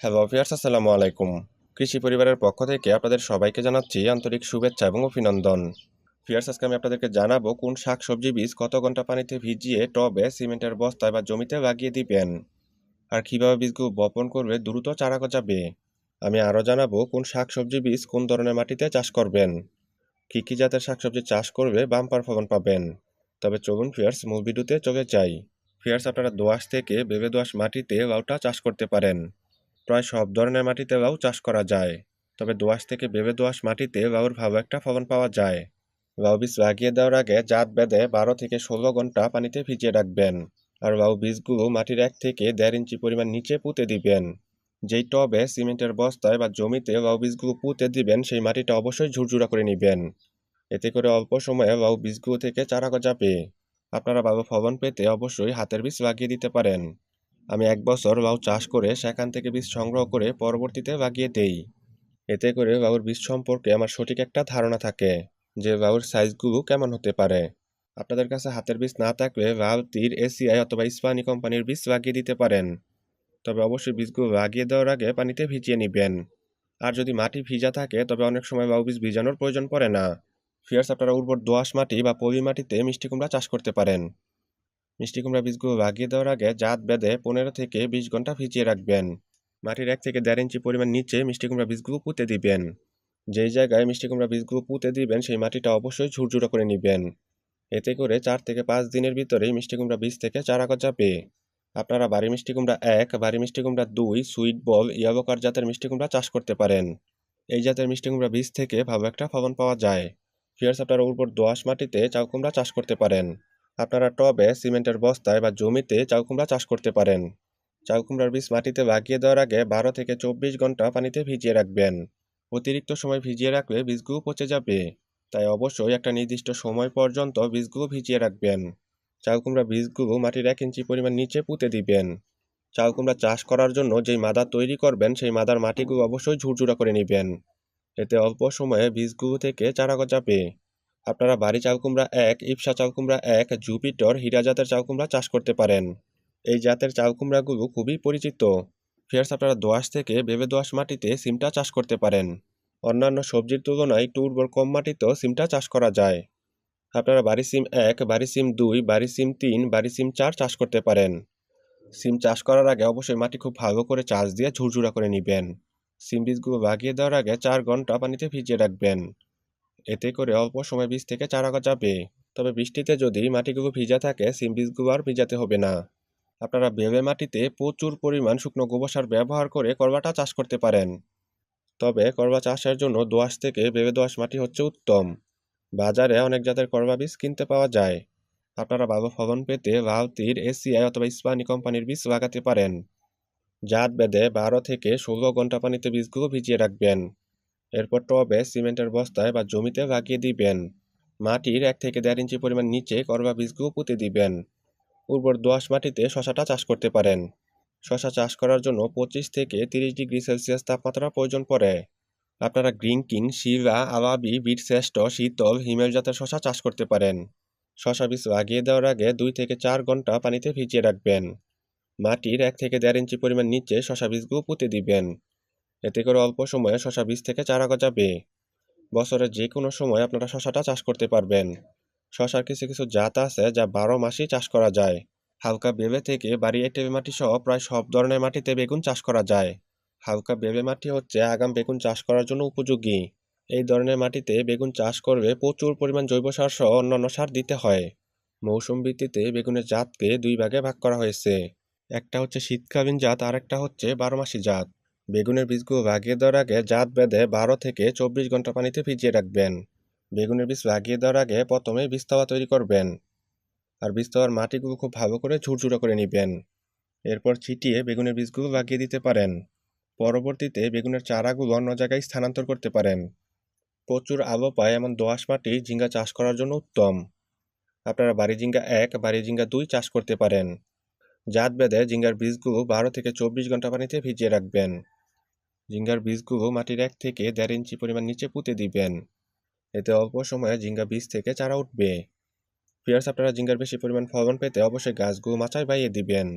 Hello fierce আসসালামু আলাইকুম। কৃষি পরিবারের পক্ষ থেকে আপনাদের সবাইকে জানাচ্ছি আন্তরিক শুভেচ্ছা এবং অভিনন্দন। ফিয়ার্স আজকে আমি আপনাদেরকে জানাব কোন শাক সবজি বীজ কত ঘণ্টা পানিতে ভিজিয়ে টবে, সিমেন্টের বস্তায় বা জমিতে লাগিয়ে দিবেন। আর কীভাবে বীজগুলো বপন করবে দ্রুত চারা গজাবে। আমি আরও জানাব কোন শাক সবজি বীজ কোন ধরনের মাটিতে চাষ করবেন। কী কী জাতের শাকসবজি চাষ করবে বাম্পার ফলন পাবেন। তবে চলুন ফিয়ার্স মূল ভিডিওতে চলে যাই। ফিয়ার্স আপনারা দোয়াশ থেকে বেবে দোয়াশ মাটিতে লাউটা চাষ করতে পারেন। প্রায় সব ধরনের মাটিতে লাউ চাষ করা যায়। তবে দোআঁশ থেকে বেবে দোআঁশ মাটিতে লাউর ভালো একটা ফলন পাওয়া যায়। লাউ বীজ লাগিয়ে দেওয়ার আগে জাত বেঁধে বারো থেকে ষোলো ঘণ্টা পানিতে ভিজিয়ে রাখবেন। আর লাউ বীজগুলো মাটির এক থেকে দেড় ইঞ্চি পরিমাণ নিচে পুঁতে দিবেন। যেই টবে সিমেন্টের বস্তায় বা জমিতে লাউ বীজগুলো পুঁতে দিবেন, সেই মাটিটা অবশ্যই ঝুরঝুরা করে নেবেন। এতে করে অল্প সময়ে লাউ বীজগুলো থেকে চারা গজাবে। আপনারা ভালো ফলন পেতে অবশ্যই হাতের বীজ লাগিয়ে দিতে পারেন। আমি এক বছর লাউ চাষ করে সেখান থেকে বীজ সংগ্রহ করে পরবর্তীতে লাগিয়ে দেই। এতে করে লাউর বীজ সম্পর্কে আমার সঠিক একটা ধারণা থাকে যে লাউর সাইজগুলো কেমন হতে পারে। আপনাদের কাছে হাতের বীজ না থাকলে লাউ তীর, এসিআই অথবা ইস্পানি কোম্পানির বীজ লাগিয়ে দিতে পারেন। তবে অবশ্যই বীজগুলো লাগিয়ে দেওয়ার আগে পানিতে ভিজিয়ে নেবেন। আর যদি মাটি ভিজা থাকে, তবে অনেক সময় লাউ বীজ ভিজানোর প্রয়োজন পড়ে না। ফিয়ার্স, আপনারা উর্বর দোআঁশ মাটি বা পলি মাটিতে মিষ্টি কুমড়া চাষ করতে পারেন। মিষ্টি কুমড়া বীজগুলো লাগিয়ে দেওয়ার আগে জাত বেঁধে পনেরো থেকে বিশ ঘণ্টা ভিজিয়ে রাখবেন। মাটির এক থেকে দেড় ইঞ্চি পরিমাণ নিচে মিষ্টি কুমড়া বীজগুলো পুঁতে দিবেন। যেই জায়গায় মিষ্টি কুমড়া বীজগুলো পুঁতে দিবেন, সেই মাটিটা অবশ্যই ঝুরঝুরা করে নেবেন। এতে করে চার থেকে পাঁচ দিনের ভিতরেই মিষ্টি কুমড়া বীজ থেকে চারা গজাবে। আপনারা বাড়ি মিষ্টি কুমড়া এক বাড়ি মিষ্টি কুমড়া দুই, সুইট বল ইয়াবকার জাতের মিষ্টি কুমড়া চাষ করতে পারেন। এই জাতের মিষ্টি কুমড়া বীজ থেকে ভালো একটা ফলন পাওয়া যায়। ফিয়ার্স আপনারা উর্বর দোআঁশ মাটিতে চাউ কুমড়া চাষ করতে পারেন। আপনারা টবে, সিমেন্টের বস্তায় বা জমিতে চাউ কুমড়া চাষ করতে পারেন। চাউ কুমড়ার বীজ মাটিতে লাগিয়ে দেওয়ার আগে বারো থেকে চব্বিশ ঘণ্টা পানিতে ভিজিয়ে রাখবেন। অতিরিক্ত সময় ভিজিয়ে রাখলে বীজগুলো পচে যাবে। তাই অবশ্যই একটা নির্দিষ্ট সময় পর্যন্ত বীজগুলো ভিজিয়ে রাখবেন। চাউ কুমড়া বীজগুলো মাটির এক ইঞ্চি পরিমাণ নিচে পুঁতে দিবেন। চাউ কুমড়া চাষ করার জন্য যেই মাদা তৈরি করবেন, সেই মাদার মাটিগুলো অবশ্যই ঝুরঝুরা করে নেবেন। এতে অল্প সময়ে বীজগুলো থেকে চারা গজাবে। আপনারা বাড়ি চাল কুমড়া এক ইপসা চাল কুমড়া এক, জুপিটর, হীরা জাতের চাল কুমড়া চাষ করতে পারেন। এই জাতের চাল কুমড়াগুলো খুবই পরিচিত। ফিয়ার্স, আপনারা দোআঁশ থেকে বেবে দোয়াশ মাটিতে সিমটা চাষ করতে পারেন। অন্যান্য সবজির তুলনায় একটু উর্বর কম মাটিতেও সিমটা চাষ করা যায়। আপনারা বাড়ি সিম এক, বাড়ি সিম দুই, বাড়ি সিম তিন, বাড়ি সিম চার চাষ করতে পারেন। সিম চাষ করার আগে অবশ্যই মাটি খুব ভালো করে চাষ দিয়ে ঝুরঝুরা করে নেবেন। সিম বীজগুলো লাগিয়ে দেওয়ার আগে চার ঘণ্টা পানিতে ভিজিয়ে রাখবেন। এতে করে অল্প সময় বীজ থেকে চারা গজাবে। তবে বৃষ্টিতে যদি মাটিগুলো ভিজা থাকে, সিম বীজগুলো আর ভিজাতে হবে না। আপনারা বেবে মাটিতে প্রচুর পরিমাণ শুকনো গোবর সার ব্যবহার করে করবাটা চাষ করতে পারেন। তবে করবা চাষের জন্য দোআঁশ থেকে বেবে দোয়াশ মাটি হচ্ছে উত্তম। বাজারে অনেক জাতের করবা বীজ কিনতে পাওয়া যায়। আপনারা ভালো ফলন পেতে লালতির এসিআই অথবা ইস্পানি কোম্পানির বীজ লাগাতে পারেন। জাত বেঁধে বারো থেকে ষোলো ঘণ্টা পানিতে বীজগুলো ভিজিয়ে রাখবেন। এরপর টবে সিমেন্টের বস্তায় বা জমিতে লাগিয়ে দিবেন। মাটির এক থেকে দেড় ইঞ্চি পরিমাণ নিচে করবা বীজগুলো পুঁতে দিবেন। উর্বর দোআঁশ মাটিতে শশাটা চাষ করতে পারেন। শশা চাষ করার জন্য পঁচিশ থেকে তিরিশ ডিগ্রি সেলসিয়াস তাপমাত্রা প্রয়োজন পড়ে। আপনারা গ্রিন কিং, শিলা, আলাবি বিট শ্রেষ্ঠ, শীতল, হিমেল জাতের শশা চাষ করতে পারেন। শশা বীজ লাগিয়ে দেওয়ার আগে দুই থেকে চার ঘণ্টা পানিতে ভিজিয়ে রাখবেন। মাটির এক থেকে দেড় ইঞ্চি পরিমাণ নিচে শশা বীজগুলো পুঁতে দিবেন। এতে করে অল্প সময়ে শশা বীজ থেকে চারা গজাবে। বছরের যে কোনো সময় আপনারা শশাটা চাষ করতে পারবেন। শশার কিছু কিছু জাত আছে যা বারো মাসই চাষ করা যায়। হালকা বেবে থেকে বাড়ি এঁটেল মাটি সহ প্রায় সব ধরনের মাটিতে বেগুন চাষ করা যায়। হালকা বেবে মাটি হচ্ছে আগাম বেগুন চাষ করার জন্য উপযোগী। এই ধরনের মাটিতে বেগুন চাষ করবে প্রচুর পরিমাণ জৈব সার সহ অন্যান্য সার দিতে হয়। মৌসুম ভিত্তিতে বেগুনের জাতকে দুই ভাগে ভাগ করা হয়েছে। একটা হচ্ছে শীতকালীন জাত আর একটা হচ্ছে বারোমাসি জাত। বেগুনের বীজগুলো লাগিয়ে দেওয়ার আগে জাত বেঁধে বারো থেকে চব্বিশ ঘণ্টা পানিতে ভিজিয়ে রাখবেন। বেগুনের বীজ লাগিয়ে দেওয়ার আগে প্রথমে বীজতাওয়া তৈরি করবেন আর বীজতাওয়ার মাটিগুলো খুব ভালো করে ঝুরঝুরা করে নেবেন। এরপর ছিটিয়ে বেগুনের বীজগুলো লাগিয়ে দিতে পারেন। পরবর্তীতে বেগুনের চারাগুলো অন্য জায়গায় স্থানান্তর করতে পারেন। প্রচুর আলো পায় এমন দোআঁশ মাটি ঝিঙ্গা চাষ করার জন্য উত্তম। আপনারা বাড়ি ঝিঙ্গা এক, বাড়ি ঝিঙ্গা দুই চাষ করতে পারেন। জাত বেঁধে ঝিঙ্গার বীজগুলো বারো থেকে চব্বিশ ঘণ্টা পানিতে ভিজিয়ে রাখবেন। ঝিঙ্গার বীজগুলো মাটির এক থেকে দেড় ইঞ্চি পরিমাণ নিচে পুঁতে দিবেন। এতে অল্প সময়ে ঝিঙ্গা বীজ থেকে চারা উঠবে। ফিয়ার্স আপনারা ঝিঙ্গার বেশি পরিমাণ ফলন পেতে অবশ্যই গাছগুলো মাচায় বাইয়ে দিবেন।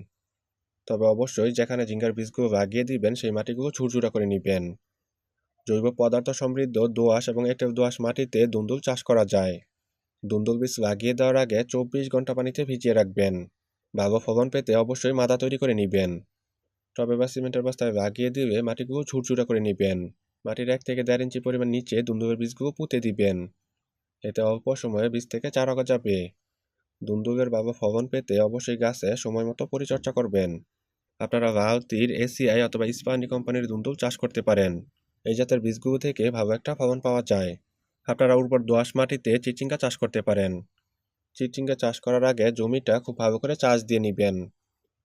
তবে অবশ্যই যেখানে ঝিঙ্গার বীজগুলো লাগিয়ে দিবেন, সেই মাটিগুলো ঝুরঝুরা করে নেবেন। জৈব পদার্থ সমৃদ্ধ দোআঁশ এবং এঁটেল দোআঁশ মাটিতে দুন্দুল চাষ করা যায়। দুন্দুল বীজ লাগিয়ে দেওয়ার আগে চব্বিশ ঘণ্টা পানিতে ভিজিয়ে রাখবেন। ভালো ফলন পেতে অবশ্যই মাদা তৈরি করে নেবেন। টবে বা সিমেন্টের বস্তায় লাগিয়ে দিলে মাটিগুলো ঝুরঝুরা করে নেবেন। মাটির এক থেকে দেড় ইঞ্চি পরিমাণ নিচে দুন্দুলের বীজগুলো পুঁতে দিবেন। এতে অল্প সময়ে বীজ থেকে চারা যাবে। দুন্দুলের বাবা ফলন পেতে অবশ্যই গাছে সময় মতো পরিচর্যা করবেন। আপনারা লাল তীর এসিআই অথবা ইস্পানি কোম্পানির দুন্দুল চাষ করতে পারেন। এই জাতের বীজগুলো থেকে ভালো একটা ফলন পাওয়া যায়। আপনারা উর্বর দোআঁশ মাটিতে চিচিঙ্গা চাষ করতে পারেন। চিচিঙ্গা চাষ করার আগে জমিটা খুব ভালো করে চাষ দিয়ে নেবেন।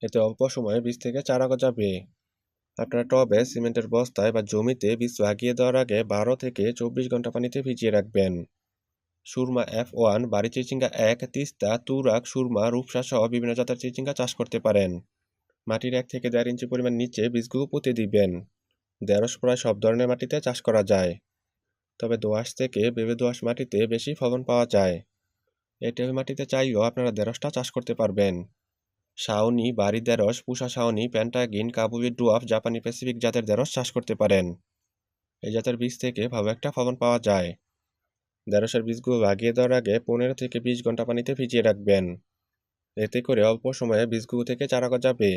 এতে অল্প সময়ে বীজ থেকে চারা গজাবে। আপনারা টবে, সিমেন্টের বস্তায় বা জমিতে বীজ লাগিয়ে দেওয়ার আগে বারো থেকে চব্বিশ ঘণ্টা পানিতে ভিজিয়ে রাখবেন। সুরমা এফ ওয়ান, বাড়ি চিচিঙ্গা এক, তিস্তা তুরাক সুরমা, রূপসা সহ বিভিন্ন জাতের চিচিঙ্গা চাষ করতে পারেন। মাটির এক থেকে দেড় ইঞ্চি পরিমাণ নিচে বীজগুলো পুঁতে দিবেন। দেড়শ প্রায় সব ধরনের মাটিতে চাষ করা যায়। তবে দোআঁশ থেকে বেবে দোআঁশ মাটিতে বেশি ফলন পাওয়া যায়। এঁটেল মাটিতে চাইলেও আপনারা দেড়শটা চাষ করতে পারবেন। শাওনি বাড়ি দেড়শ পুষা শাওনি প্যান্টাগিন কাবুলি, ডুয়াফ, জাপানি প্যাসিফিক জাতের দেড়শ চাষ করতে পারেন। এই জাতের বীজ থেকে ভালো একটা ফলন পাওয়া যায়। দেড়শের বীজগুলো লাগিয়ে দেওয়ার আগে পনেরো থেকে বিশ ঘণ্টা পানিতে ভিজিয়ে রাখবেন। এতে করে অল্প সময়ে বীজগুলো থেকে চারা গজাবে।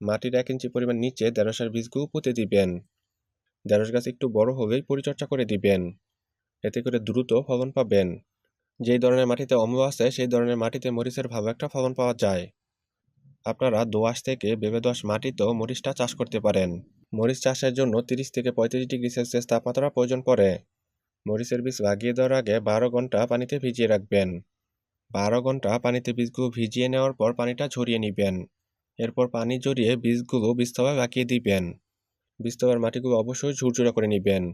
মাটির এক ইঞ্চি পরিমাণ নিচে দেড়শের বীজগুলো পুঁতে দিবেন। দেড়শ গাছ একটু বড় হলেই পরিচর্যা করে দিবেন। এতে করে দ্রুত ফলন পাবেন। যেই ধরনের মাটিতে অম্ল আছে, সেই ধরনের মাটিতে মরিচের ভালো একটা ফলন পাওয়া যায়। আপনারা দোআঁশ থেকে বেবে দোআঁশ মাটিতেও মরিচটা চাষ করতে পারেন। মরিচ চাষের জন্য তিরিশ থেকে পঁয়ত্রিশ ডিগ্রি সেলসিয়াস তাপমাত্রা প্রয়োজন পড়ে। মরিচের বীজ লাগিয়ে দেওয়ার আগে বারো ঘণ্টা পানিতে ভিজিয়ে রাখবেন। বারো ঘণ্টা পানিতে বীজগুলো ভিজিয়ে নেওয়ার পর পানিটা ঝরিয়ে নেবেন। এরপর পানি জড়িয়ে বীজগুলো বীজতলায় লাগিয়ে দিবেন। বীজতলার মাটিগুলো অবশ্যই ঝুরঝুরা করে নেবেন।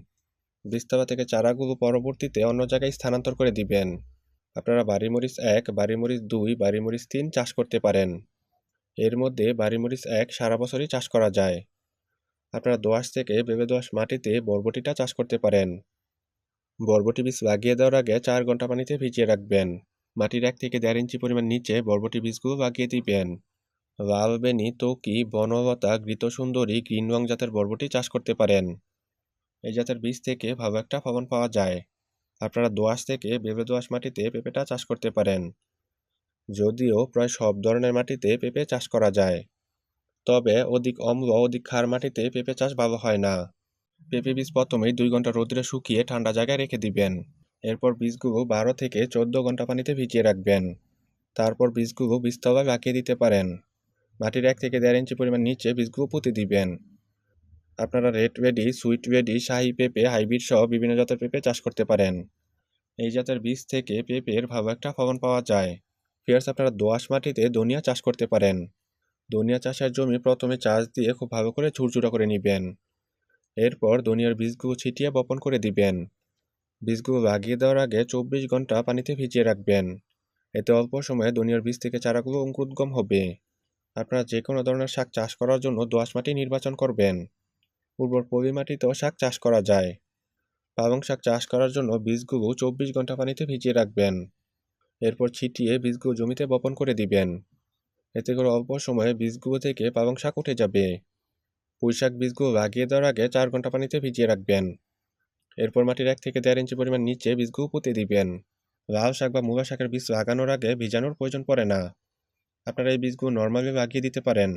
বীজতলা থেকে চারাগুলো পরবর্তীতে অন্য জায়গায় স্থানান্তর করে দিবেন। আপনারা বাড়ি মরিচ এক বাড়ি মরিচ দুই বাড়ি মরিচ তিন চাষ করতে পারেন। এর মধ্যে বাড়ি মরিচ এক সারা বছরই চাষ করা যায়। আপনারা দোআঁশ থেকে বেবে দোআঁশ মাটিতে বরবটিটা চাষ করতে পারেন। বরবটি বীজ লাগিয়ে দেওয়ার আগে চার ঘণ্টা পানিতে ভিজিয়ে রাখবেন। মাটির এক থেকে দেড় ইঞ্চি পরিমাণ নিচে বরবটি বীজগুলো লাগিয়ে দিবেন। লাল বেনি তকি বনলতা, ঘৃত সুন্দরী, গ্রিন রং জাতের বরবটি চাষ করতে পারেন। এই জাতের বীজ থেকে ভালো একটা ফলন পাওয়া যায়। আপনারা দোআঁশ থেকে বেবে দোয়াশ মাটিতে পেঁপেটা চাষ করতে পারেন। যদিও প্রায় সব ধরনের মাটিতে পেঁপে চাষ করা যায়। তবে অধিক অম্ল অধিক ক্ষার মাটিতে পেঁপে চাষ ভালো হয় না। পেঁপে বীজ প্রথমেই দুই ঘণ্টা রোদ্রে শুকিয়ে ঠান্ডা জায়গায় রেখে দিবেন। এরপর বীজগুলো বারো থেকে চোদ্দ ঘণ্টা পানিতে ভিজিয়ে রাখবেন। তারপর বীজগুলো বীজতলায় লাগিয়ে দিতে পারেন। মাটির এক থেকে দেড় ইঞ্চি পরিমাণ নিচে বীজগুলো পুঁতে দিবেন। আপনারা রেড রেডি সুইট রেডি শাহি পেঁপে, হাইব্রিড সহ বিভিন্ন জাতের পেঁপে চাষ করতে পারেন। এই জাতের বীজ থেকে পেঁপের ভালো একটা ফলন পাওয়া যায়। ফিয়ার্স আপনারা দোআঁশ মাটিতে ধনিয়া চাষ করতে পারেন। ধনিয়া চাষের জমি প্রথমে চাষ দিয়ে খুব ভালো করে ঝুরঝুরা করে নেবেন। এরপর ধনিয়ার বীজগুলো ছিটিয়ে বপন করে দিবেন। বীজগুলো লাগিয়ে দেওয়ার আগে চব্বিশ ঘণ্টা পানিতে ভিজিয়ে রাখবেন। এতে অল্প সময়ে ধনিয়ার বীজ থেকে চারাগুলো অঙ্কুরোদ্গম হবে। আপনারা যে কোনো ধরনের শাক চাষ করার জন্য দোআঁশ মাটি নির্বাচন করবেন। উর্বর পলি মাটিতেও শাক চাষ করা যায়। পালং শাক চাষ করার জন্য বীজগুলো চব্বিশ ঘণ্টা পানিতে ভিজিয়ে রাখবেন। এরপর ছিটিয়ে বীজগুলো জমিতে বপন করে দিবেন। এতে করে অল্প সময়ে বীজগুলো থেকে পালং শাক উঠে যাবে। পুঁই শাক বীজগুলো লাগিয়ে দেওয়ার আগে চার ঘণ্টা পানিতে ভিজিয়ে রাখবেন। এরপর মাটির এক থেকে দেড় ইঞ্চি পরিমাণ নিচে বীজগুলো পুঁতে দিবেন। লাল শাক বা মূলা শাকের বীজ লাগানোর আগে ভিজানোর প্রয়োজন পড়ে না। আপনারা এই বীজগুলো নর্মালি লাগিয়ে দিতে পারেন।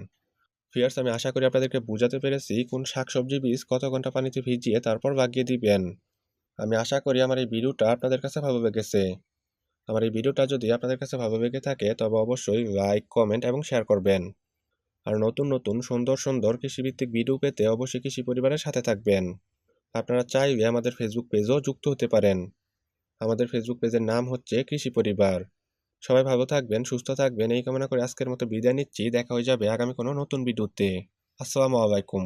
ফিয়ার্স আমি আশা করি আপনাদেরকে বোঝাতে পেরেছি কোন শাকসবজি বীজ কত ঘণ্টা পানিতে ভিজিয়ে তারপর লাগিয়ে দিবেন। আমি আশা করি আমার এই ভিডিওটা আপনাদের কাছে ভালো লেগেছে। আমার এই ভিডিওটা যদি আপনাদের কাছে ভালো লেগে থাকে, তবে অবশ্যই লাইক কমেন্ট এবং শেয়ার করবেন। আর নতুন নতুন, সুন্দর সুন্দর কৃষিভিত্তিক ভিডিও পেতে অবশ্যই কৃষি পরিবারের সাথে থাকবেন। আপনারা চাইলে আমাদের ফেসবুক পেজও যুক্ত হতে পারেন। আমাদের ফেসবুক পেজের নাম হচ্ছে কৃষি পরিবার। সবাই ভালো থাকবেন, সুস্থ থাকবেন। এই কামনা করে আজকের মতো বিদায় নিচ্ছি। দেখা হয়ে যাবে আগামী কোনো নতুন ভিডিওতে আসসালামু আলাইকুম।